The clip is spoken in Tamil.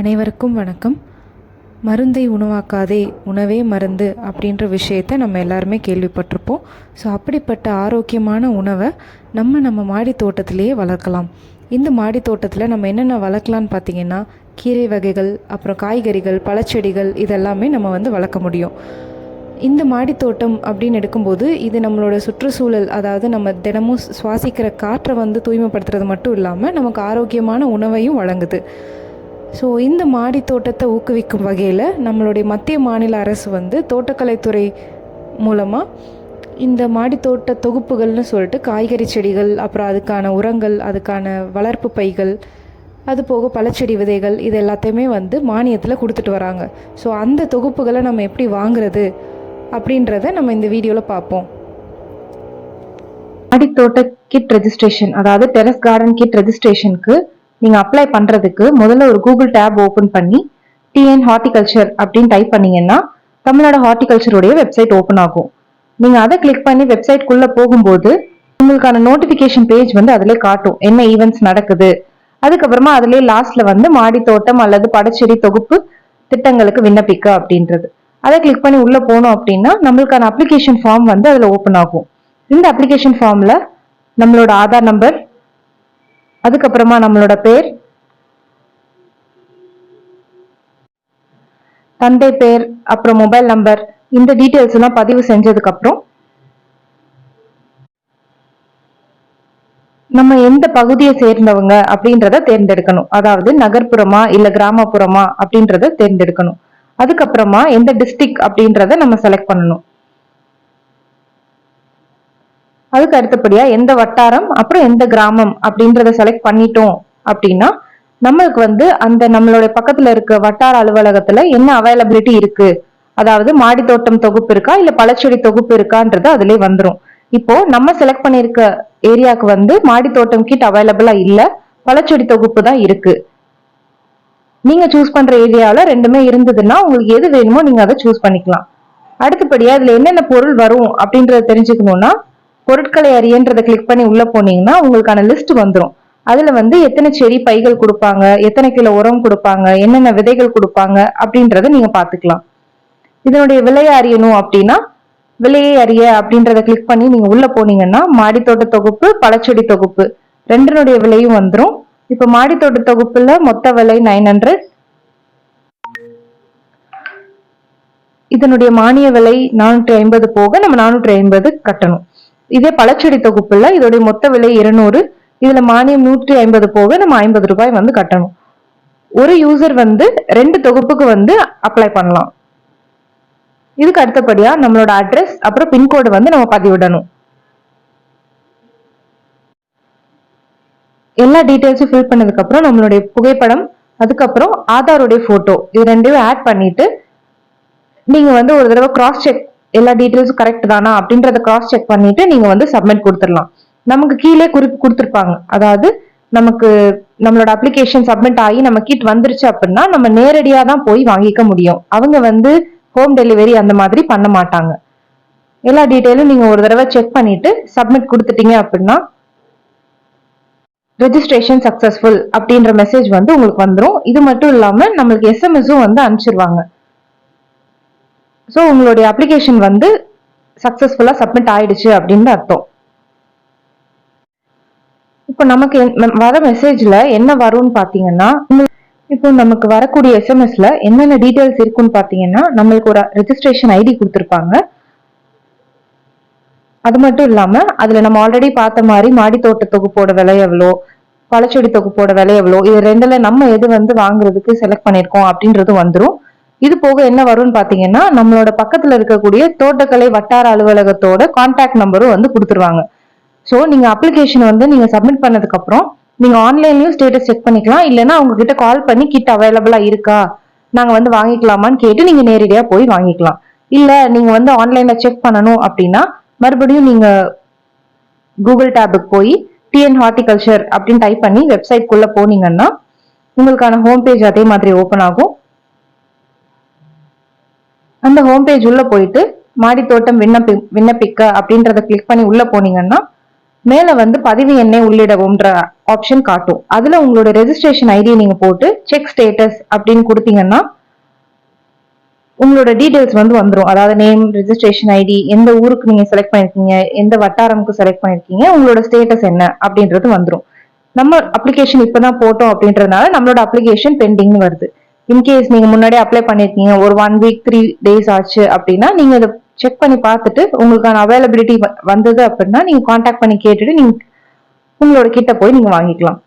அனைவருக்கும் வணக்கம். மருந்தை உணவாக்காதே உணவே மருந்து அப்படின்ற விஷயத்த நம்ம எல்லாருமே கேள்விப்பட்டிருப்போம். ஸோ அப்படிப்பட்ட ஆரோக்கியமான உணவை நம்ம நம்ம மாடி தோட்டத்திலேயே வளர்க்கலாம். இந்த மாடி தோட்டத்தில் நம்ம என்னென்ன வளர்க்கலான்னு பார்த்தீங்கன்னா கீரை வகைகள் அப்புறம் காய்கறிகள் பழச்செடிகள் இதெல்லாமே நம்ம வந்து வளர்க்க முடியும். இந்த மாடித்தோட்டம் அப்படின்னு எடுக்கும்போது இது நம்மளோட சுற்றுச்சூழல் அதாவது நம்ம தினமும் சுவாசிக்கிற காற்றை வந்து தூய்மைப்படுத்துறது மட்டும் இல்லாமல் நமக்கு ஆரோக்கியமான உணவையும் வழங்குது. ஸோ இந்த மாடி தோட்டத்தை ஊக்குவிக்கும் வகையில் நம்மளுடைய மத்திய மாநில அரசு வந்து தோட்டக்கலைத்துறை மூலமாக இந்த மாடித்தோட்ட தொகுப்புகள்னு சொல்லிட்டு காய்கறி செடிகள் அப்புறம் அதுக்கான உரங்கள் அதுக்கான வளர்ப்பு பைகள் அது போக பழச்செடி விதைகள் இது எல்லாத்தையுமே வந்து மானியத்தில் கொடுத்துட்டு வராங்க. ஸோ அந்த தொகுப்புகளை நம்ம எப்படி வாங்குறது அப்படின்றத நம்ம இந்த வீடியோவில் பார்ப்போம். மாடித்தோட்ட கிட் ரெஜிஸ்ட்ரேஷன் அதாவது டெரஸ் கார்டன் கிட் ரெஜிஸ்ட்ரேஷனுக்கு நீங்க அப்ளை பண்றதுக்கு முதல்ல ஒரு கூகுள் டேப் ஓபன் பண்ணி டிஎன் ஹார்டிகல்ச்சர் அப்படின்னு டைப் பண்ணீங்கன்னா தமிழ்நாடு ஹார்டிகல்ச்சருடைய வெப்சைட் ஓப்பன் ஆகும். நீங்க அதை கிளிக் பண்ணி வெப்சைட்குள்ளே போகும்போது உங்களுக்கான நோட்டிபிகேஷன் பேஜ் வந்து அதிலே காட்டும். என்ன ஈவெண்ட்ஸ் நடக்குது? அதுக்கப்புறமா அதிலே லாஸ்ட்ல வந்து மாடி தோட்டம் அல்லது படச்செடி தொகுப்பு திட்டங்களுக்கு விண்ணப்பிக்க அப்படின்றது. அதை கிளிக் பண்ணி உள்ள போனோம் அப்படின்னா நம்மளுக்கான அப்ளிகேஷன் ஃபார்ம் வந்து அதுல ஓப்பன் ஆகும். இந்த அப்ளிகேஷன் ஃபார்ம்ல நம்மளோட ஆதார் நம்பர் அதுக்கப்புறமா நம்மளோட பேர்? தந்தை பேர் அப்புறம் மொபைல் நம்பர் இந்த டீட்டெயில்ஸ் எல்லாம் பதிவு செஞ்சதுக்கு அப்புறம் நம்ம எந்த பகுதியை சேர்ந்தவங்க அப்படின்றத தேர்ந்தெடுக்கணும். அதாவது நகர்ப்புறமா இல்ல கிராமப்புறமா அப்படின்றத தேர்ந்தெடுக்கணும். அதுக்கப்புறமா எந்த டிஸ்ட்ரிக்ட் அப்படின்றத நம்ம செலக்ட் பண்ணணும். அதுக்கு அடுத்தபடியா எந்த வட்டாரம் அப்புறம் எந்த கிராமம் அப்படின்றத செலக்ட் பண்ணிட்டோம் அப்படின்னா நம்மளுக்கு வந்து அந்த நம்மளுடைய பக்கத்துல இருக்க வட்டார அலுவலகத்துல என்ன அவைலபிலிட்டி இருக்கு? அதாவது மாடி தோட்டம் தொகுப்பு இருக்கா? இல்ல பழச்செடி தொகுப்பு இருக்கான்றது அதுல வந்துடும் இப்போ நம்ம செலக்ட் பண்ணிருக்க ஏரியாவுக்கு வந்து மாடி தோட்டம் கிட் அவைலபிளா இல்ல பழச்செடி தொகுப்பு தான் இருக்கு. நீங்க சூஸ் பண்ற ஏரியாவில ரெண்டுமே இருந்ததுன்னா உங்களுக்கு எது வேணுமோ நீங்க அதை சூஸ் பண்ணிக்கலாம். அடுத்தபடியா இதுல என்னென்ன பொருள் வரும் அப்படின்றத தெரிஞ்சுக்கணும்னா பொருட்களை அறியன்றதை கிளிக் பண்ணி உள்ள போனீங்கன்னா உங்களுக்கான லிஸ்ட் வந்துடும் அதுல வந்து எத்தனை செடி பைகள் கொடுப்பாங்க எத்தனை கிலோ உரம் கொடுப்பாங்க என்னென்ன விதைகள் கொடுப்பாங்க அப்படின்றத நீங்க பாத்துக்கலாம் இதனுடைய விலையை அறியணும் அப்படின்னா விலையை அறிய அப்படின்றத கிளிக் பண்ணி நீங்க உள்ள போனீங்கன்னா மாடித்தோட்ட தொகுப்பு பழச்செடி தொகுப்பு ரெண்டினுடைய விலையும் வந்துடும் இப்ப மாடித்தோட்ட தொகுப்புல மொத்த விலை நைன் ஹண்ட்ரட் இதனுடைய மானிய விலை நானூற்றி ஐம்பது போக நம்ம நானூற்றி ஐம்பது கட்டணும். இதே பழச்செடி தொகுப்புல இதோடைய மொத்த விலை இருநூறு இதுல மானியம் நூற்றி ஐம்பது போக நம்ம ஐம்பது ரூபாய் வந்து கட்டணும். ஒரு யூசர் வந்து ரெண்டு தொகுப்புக்கு வந்து அப்ளை பண்ணலாம். இதுக்கு அடுத்தபடியா நம்மளோட அட்ரஸ் அப்புறம் பின்கோடு வந்து நம்ம பதிவிடணும். எல்லா டீட்டெயில்ஸும் ஃபில் பண்ணதுக்கு அப்புறம் நம்மளுடைய புகைப்படம் அதுக்கப்புறம் ஆதாருடைய போட்டோ இது ரெண்டையும் ஆட் பண்ணிட்டு நீங்க வந்து ஒரு தடவை கிராஸ் செக் எல்லா டீட்டெயில்ஸும் கரெக்ட் தானா அப்படின்றத கிராஸ் செக் பண்ணிட்டு நீங்க வந்து சப்மிட் கொடுத்துடலாம். நமக்கு கீழே குறிப்பு கொடுத்துருப்பாங்க. அதாவது நமக்கு நம்மளோட அப்ளிகேஷன் சப்மிட் ஆகி நம்ம கிட் வந்துருச்சு அப்படின்னா நம்ம நேரடியாக தான் போய் வாங்கிக்க முடியும். அவங்க வந்து ஹோம் டெலிவரி அந்த மாதிரி பண்ண மாட்டாங்க. எல்லா டீட்டெயிலும் நீங்க ஒரு தடவை செக் பண்ணிட்டு சப்மிட் கொடுத்துட்டீங்க அப்படின்னா ரெஜிஸ்ட்ரேஷன் சக்சஸ்ஃபுல் அப்படின்ற மெசேஜ் வந்து உங்களுக்கு வந்துடும் இது மட்டும் இல்லாமல் நம்மளுக்கு எஸ்எம்எஸும் வந்து அனுப்பிச்சிருவாங்க. ஸோ உங்களுடைய அப்ளிகேஷன் வந்து சக்ஸஸ்ஃபுல்லாக சப்மிட் ஆயிடுச்சு அப்படின்னு அர்த்தம். இப்போ நமக்கு என்- வர மெசேஜ்ல என்ன வரும்னு பார்த்தீங்கன்னா இப்போ நமக்கு வரக்கூடிய எஸ்எம்எஸ்ல என்னென்ன டீட்டெயில்ஸ் இருக்குன்னு பார்த்தீங்கன்னா நம்மளுக்கு ஒரு ரெஜிஸ்ட்ரேஷன் ஐடி கொடுத்துருப்பாங்க. அது மட்டும் இல்லாம அதுல நம்ம ஆல்ரெடி பார்த்த மாதிரி மாடி தோட்ட தொகுப்போட விலை எவ்வளோ பழச்செடி தொகுப்போட விலை எவ்வளோ இது ரெண்டுல நம்ம எது வந்து வாங்குறதுக்கு செலக்ட் பண்ணியிருக்கோம் அப்படின்றது வந்துடும் இது போக என்ன வரும்னு பாத்தீங்கன்னா நம்மளோட பக்கத்துல இருக்கக்கூடிய தோட்டக்கலை வட்டார அலுவலகத்தோட கான்டாக்ட் நம்பரும் வந்து கொடுத்துருவாங்க. ஸோ நீங்க அப்ளிகேஷன் வந்து நீங்க சப்மிட் பண்ணதுக்கு அப்புறம் நீங்க ஆன்லைன்லயும் ஸ்டேட்டஸ் செக் பண்ணிக்கலாம். இல்லைன்னா அவங்க கிட்ட கால் பண்ணி கிட் அவைலபிளா இருக்கா? நாங்க வந்து வாங்கிக்கலாமான்னு கேட்டு நீங்க நேரடியா போய் வாங்கிக்கலாம். இல்ல நீங்க வந்து ஆன்லைன்ல செக் பண்ணணும் அப்படின்னா மறுபடியும் நீங்க கூகுள் டேபுக்கு போய் டிஎன் ஹார்டிகல்ச்சர் அப்படின்னு டைப் பண்ணி வெப்சைட் குள்ள போனீங்கன்னா உங்களுக்கான ஹோம் பேஜ் அதே மாதிரி ஓபன் ஆகும். அந்த ஹோம் பேஜ் உள்ள போயிட்டு மாடி தோட்டம் விண்ணப்பி விண்ணப்பிக்க அப்படின்றத கிளிக் பண்ணி உள்ள போனீங்கன்னா மேல வந்து பதிவு எண்ணை உள்ளிடவும்ன்ற ஆப்ஷன் காட்டும். அதுல உங்களோட ரெஜிஸ்ட்ரேஷன் ஐடியை நீங்க போட்டு செக் ஸ்டேட்டஸ் அப்படின்னு கொடுத்தீங்கன்னா உங்களோட டீடைல்ஸ் வந்து வந்துடும் அதாவது நேம் ரெஜிஸ்ட்ரேஷன் ஐடி எந்த ஊருக்கு நீங்க செலக்ட் பண்ணிருக்கீங்க எந்த வட்டாரமுக்கு செலக்ட் பண்ணிருக்கீங்க உங்களோட ஸ்டேட்டஸ் என்ன அப்படின்றது வந்துடும் நம்ம அப்ளிகேஷன் இப்பதான் போட்டோம் அப்படின்றதுனால நம்மளோட அப்ளிகேஷன் பெண்டிங்னு வருது. இன்கேஸ் நீங்க முன்னாடி அப்ளை பண்ணிருக்கீங்க ஒரு ஒன் வீக் த்ரீ டேஸ் ஆச்சு அப்படின்னா நீங்க இதை செக் பண்ணி பார்த்துட்டு உங்களுக்கான அவைலபிலிட்டி வந்தது அப்படின்னா நீங்க காண்டாக்ட் பண்ணி கேட்டுட்டு நீங்க உங்களோட கிட்ட போய் நீங்க வாங்கிக்கலாம்.